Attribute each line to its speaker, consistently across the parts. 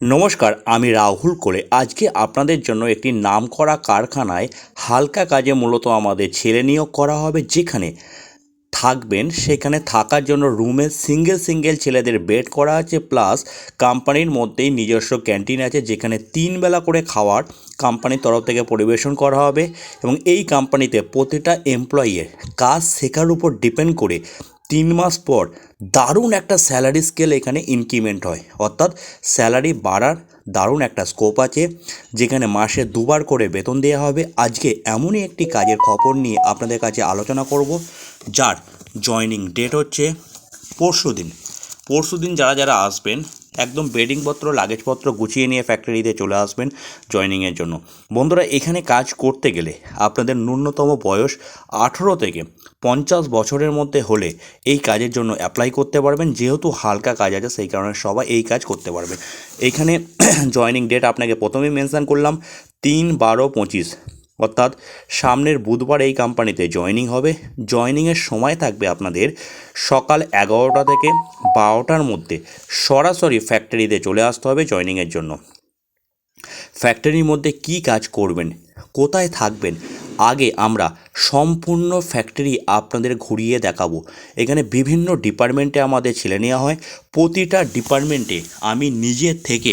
Speaker 1: নমস্কার, আমি রাহুল করে আজকে আপনাদের জন্য একটি নামকরা কারখানায় হালকা কাজে মূলত আমাদের ছেলে নিয়োগ করা হবে, যেখানে থাকবেন, সেখানে থাকার জন্য রুমে সিঙ্গেল সিঙ্গেল ছেলেদের বেড করা আছে, প্লাস কোম্পানির মধ্যেই নিজস্ব ক্যান্টিন আছে, যেখানে তিন বেলা করে খাওয়ার কোম্পানির তরফ থেকে পরিবেশন করা হবে এবং এই কোম্পানিতে প্রতিটা এমপ্লয়ির কাজ শেখার উপর ডিপেন্ড করে তিন মাস পর দারুণ একটা স্যালারি স্কেল এখানে ইনক্রিমেন্ট হয়। অর্থাৎ স্যালারি বাড়ার দারুণ একটা স্কোপ আছে, যেখানে মাসে দুবার করে বেতন দেওয়া হবে। আজকে এমনই একটি কাজের খবর নিয়ে আপনাদের কাছে আলোচনা করব, যার জয়নিং ডেট হচ্ছে পরশু দিন পরশু দিন যারা যারা আসবেন একদম বেডিংপত্র লাগেজপত্র গুছিয়ে নিয়ে ফ্যাক্টরিতে চলে আসবেন জয়নিংয়ের জন্য। বন্ধুরা, এখানে কাজ করতে গেলে আপনাদের ন্যূনতম বয়স আঠেরো থেকে পঞ্চাশ বছরের মধ্যে হলে এই কাজের জন্য অ্যাপ্লাই করতে পারবেন। যেহেতু হালকা কাজ আছে, সেই কারণে সবাই এই কাজ করতে পারবেন এখানে জয়নিং ডেট আপনাকে প্রথমেই মেনশান করলাম, তিন বারো পঁচিশ। অর্থাৎ সামনের বুধবার এই কোম্পানিতে জয়নিং হবে। জয়নিংয়ের সময় থাকবে আপনাদের সকাল এগারোটা থেকে বারোটার মধ্যে সরাসরি ফ্যাক্টরিতে চলে আসতে হবে জয়নিংয়ের জন্য। ফ্যাক্টরির মধ্যে কি কাজ করবেন, কোথায় থাকবেন, আগে আমরা সম্পূর্ণ ফ্যাক্টরি আপনাদের ঘুরিয়ে দেখাবো। এখানে বিভিন্ন ডিপার্টমেন্টে আমাদের ছেলে নেওয়া হয়। প্রতিটা ডিপার্টমেন্টে আমি নিজে থেকে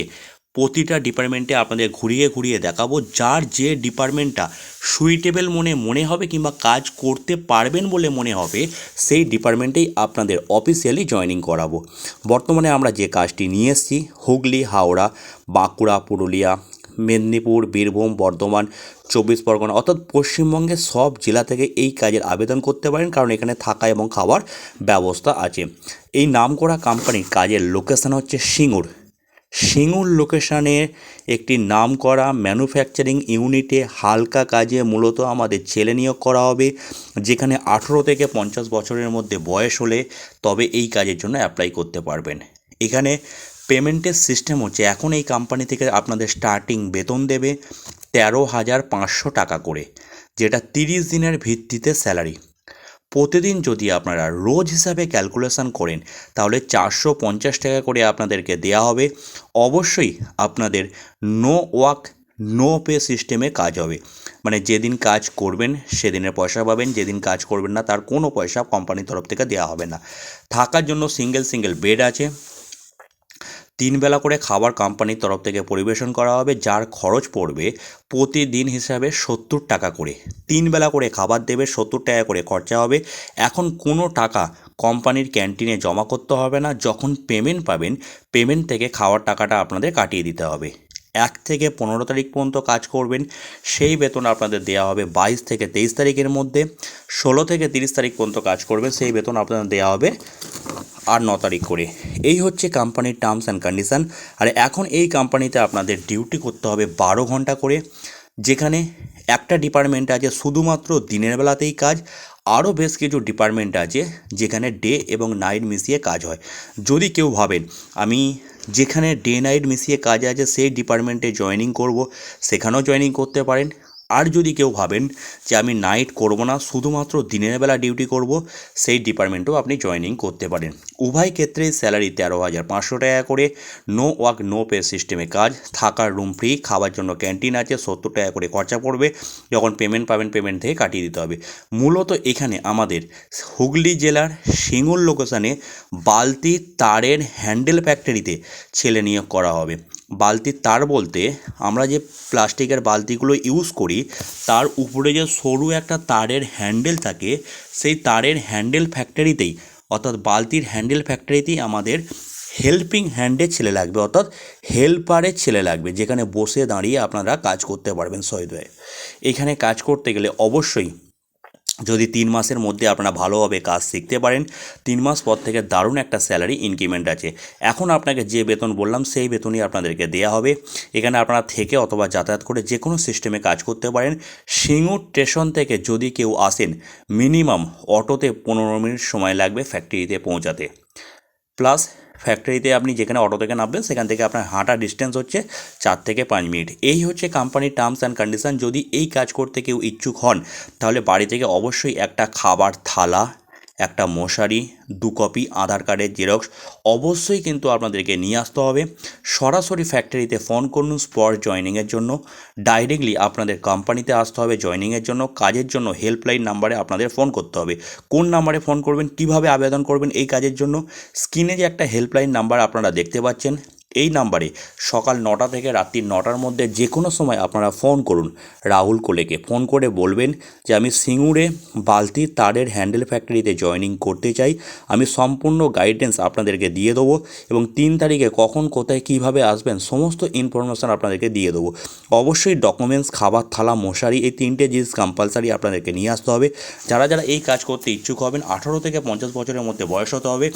Speaker 1: প্রতিটা ডিপার্টমেন্টে আপনাদের ঘুরিয়ে ঘুরিয়ে দেখাবো। যার যে ডিপার্টমেন্টটা সুইটেবল মনে মনে হবে কিংবা কাজ করতে পারবেন বলে মনে হবে, সেই ডিপার্টমেন্টেই আপনাদের অফিসিয়ালি জয়েনিং করাবো। বর্তমানে আমরা যে কাজটি নিয়ে এসেছি, হুগলি, হাওড়া, বাঁকুড়া, পুরুলিয়া, মেদিনীপুর, বীরভূম, বর্ধমান, চব্বিশ পরগনা অর্থাৎ পশ্চিমবঙ্গের সব জেলা থেকে এই কাজের আবেদন করতে পারেন, কারণ এখানে থাকা এবং খাওয়ার ব্যবস্থা আছে। এই নামকরা কোম্পানির কাজের লোকেশান হচ্ছে সিঙ্গুর। সিঙ্গুর লোকেশানে একটি নামকরা ম্যানুফ্যাকচারিং ইউনিটে হালকা কাজে মূলত আমাদের ছেলে নিয়োগ করা হবে, যেখানে আঠেরো থেকে পঞ্চাশ বছরের মধ্যে বয়স হলে তবে এই কাজের জন্য অ্যাপ্লাই করতে পারবেন। এখানে পেমেন্টের সিস্টেম হচ্ছে, এখন এই কোম্পানি থেকে আপনাদের স্টার্টিং বেতন দেবে তেরো হাজার পাঁচশো টাকা করে, যেটা তিরিশ দিনের ভিত্তিতে স্যালারি প্রতিদিন যদি আপনারা রোজ হিসাবে ক্যালকুলেশন করেন, তাহলে চারশো পঞ্চাশ টাকা করে আপনাদেরকে দেওয়া হবে। অবশ্যই আপনাদের নো ওয়াক নো পে সিস্টেমে কাজ হবে। মানে যেদিন কাজ করবেন, সেদিনের পয়সা পাবেন, যেদিন কাজ করবেন না, তার কোনো পয়সা কোম্পানির তরফ থেকে দেওয়া হবে না। থাকার জন্য সিঙ্গেল সিঙ্গেল বেড আছে। তিন বেলা করে খাবার কোম্পানির তরফ থেকে পরিবেশন করা হবে, যার খরচ পড়বে প্রতিদিন হিসাবে সত্তর টাকা করে। তিন বেলা করে খাবার দেবে, সত্তর টাকা করে খরচা হবে। এখন কোনো টাকা কোম্পানির ক্যান্টিনে জমা করতে হবে না। যখন পেমেন্ট পাবেন, পেমেন্ট থেকে খাওয়ার টাকাটা আপনাদের কাটিয়ে দিতে হবে। এক থেকে পনেরো তারিখ পর্যন্ত কাজ করবেন। সেই বেতন আপনাদের দেওয়া হবে বাইশ থেকে তেইশ তারিখের মধ্যে। ষোলো থেকে তিরিশ তারিখ পর্যন্ত কাজ করবেন। সেই বেতন আপনাদের দেওয়া হবে আর ন তারিখ করে। এই হচ্ছে কোম্পানির টার্মস অ্যান্ড কন্ডিশান আর এখন এই কোম্পানিতে আপনাদের ডিউটি করতে হবে বারো ঘণ্টা করে, যেখানে একটা ডিপার্টমেন্ট আছে শুধুমাত্র দিনের বেলাতেই কাজ, আরও বেশ কিছু ডিপার্টমেন্ট আছে যেখানে ডে এবং নাইট মিশিয়ে কাজ হয়। যদি কেউ ভাবেন, আমি যেখানে ডে নাইট মিশিয়ে কাজ আছে, সেই ডিপার্টমেন্টে জয়েনিং করব, সেখানেও জয়েনিং করতে পারেন। আর যদি কেউ ভাবেন যে আমি নাইট করব না, শুধুমাত্র দিনের বেলা ডিউটি করব, সেই ডিপার্টমেন্টেও আপনি জয়েনিং করতে পারেন। উভয় ক্ষেত্রে স্যালারি তেরো হাজার পাঁচশো টাকা করে, নো ওয়ার্ক, নো পে সিস্টেমে কাজ, থাকার রুম ফ্রি, খাবার জন্য ক্যান্টিন আছে, সত্তর টাকা করে খরচা পড়বে, যখন পেমেন্ট পাবেন, পেমেন্ট থেকে কাটিয়ে দিতে হবে। মূলত এখানে আমাদের হুগলি জেলার সিঙ্গুর লোকেশানে বালতি তারের হ্যান্ডেল ফ্যাক্টরিতে ছেলে নিয়োগ করা হবে। বালতির তার বলতে আমরা যে প্লাস্টিকের বালতিগুলো ইউজ করি, তার উপরে যে সরু একটা তারের হ্যান্ডেল থাকে, সেই তারের হ্যান্ডেল ফ্যাক্টরিতেই, অর্থাৎ বালতির হ্যান্ডেল ফ্যাক্টরিতেই আমাদের হেল্পিং হ্যান্ডের ছেলে লাগবে, অর্থাৎ হেল্পারের ছেলে লাগবে, যেখানে বসে দাঁড়িয়ে আপনারা কাজ করতে পারবেন হয়ে এখানে কাজ করতে গেলে অবশ্যই যদি তিন মাসের মধ্যে আপনারা ভালোভাবে কাজ শিখতে পারেন, তিন মাস পর থেকে দারুণ একটা স্যালারি ইনক্রিমেন্ট আছে। এখন আপনাকে যে বেতন বললাম, সেই বেতনই আপনাদেরকে দেওয়া হবে। এখানে আপনারা থেকে অথবা যাতায়াত করে যে কোনো সিস্টেমে কাজ করতে পারেন। সিঙ্গুর স্টেশন থেকে যদি কেউ আসেন, মিনিমাম অটোতে পনেরো মিনিট সময় লাগবে ফ্যাক্টরিতে পৌঁছাতে। প্লাস ফ্যাক্টরিতে আপনি যেখানে অটো থেকে নামবেন, সেখান থেকে আপনার হাঁটা ডিস্টেন্স হচ্ছে চার থেকে পাঁচ মিনিট। এই হচ্ছে কোম্পানির টার্মস অ্যান্ড কন্ডিশন যদি এই কাজ করতে কেউ ইচ্ছুক হন, তাহলে বাড়ি থেকে অবশ্যই একটা খাবার থালা একটা মশারি, দু কপি আধার কার্ডের জেরক্স অবশ্যই কিন্তু আপনাদেরকে নিয়ে আসতে হবে। সরাসরি ফ্যাক্টরিতে ফোন করুন স্পট জয়নিংয়ের জন্য। ডাইরেক্টলি আপনাদের কোম্পানিতে আসতে হবে জয়নিংয়ের জন্য। কাজের জন্য হেল্পলাইন নাম্বারে আপনাদের ফোন করতে হবে। কোন নাম্বারে ফোন করবেন, কীভাবে আবেদন করবেন এই কাজের জন্য? স্ক্রিনে যে একটা হেল্পলাইন নাম্বার আপনারা দেখতে পাচ্ছেন এই নাম্বারে সকাল নটা থেকে রাত্রি নটার মধ্যে যে কোনো সময় আপনারা ফোন করুন রাহুল কোলেকে। ফোন করে বলবেন যে, আমি সিঙ্গুরে বালতি তারের হ্যান্ডেল ফ্যাক্টরিতে জয়েনিং করতে চাই। আমি সম্পূর্ণ গাইডেন্স আপনাদেরকে দিয়ে দেবো এবং তিন তারিখে কখন, কোথায়, কীভাবে আসবেন সমস্ত ইনফরমেশান আপনাদেরকে দিয়ে দেবো। অবশ্যই ডকুমেন্টস, খাবার থালা, মশারি এই তিনটে জিনিস কম্পালসারি আপনাদেরকে নিয়ে আসতে হবে। যারা যারা এই কাজ করতে ইচ্ছুক হবেন, আঠারো থেকে পঞ্চাশ বছরের মধ্যে বয়স হতে হবে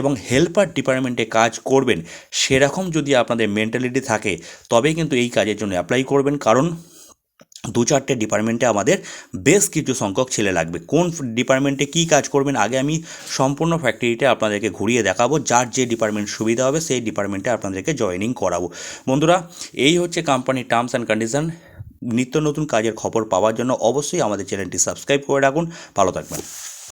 Speaker 1: এবং হেল্পার ডিপার্টমেন্টে কাজ করবেন, সেরকম যদি আপনাদের মেন্টালিটি থাকে, তবেই কিন্তু এই কাজের জন্য অ্যাপ্লাই করবেন। কারণ দু চারটে ডিপার্টমেন্টে আমাদের বেশ কিছু সংখ্যক ছেলে লাগবে। কোন ডিপার্টমেন্টে কী কাজ করবেন, আগে আমি সম্পূর্ণ ফ্যাক্টরিটা আপনাদেরকে ঘুরিয়ে দেখাবো। যার যে ডিপার্টমেন্ট সুবিধা হবে, সেই ডিপার্টমেন্টে আপনাদেরকে জয়েনিং করাবো। বন্ধুরা, এই হচ্ছে কোম্পানির টার্মস অ্যান্ড কন্ডিশন নিত্য নতুন কাজের খবর পাওয়ার জন্য অবশ্যই আমাদের চ্যানেলটি সাবস্ক্রাইব করে রাখুন। ভালো থাকবেন।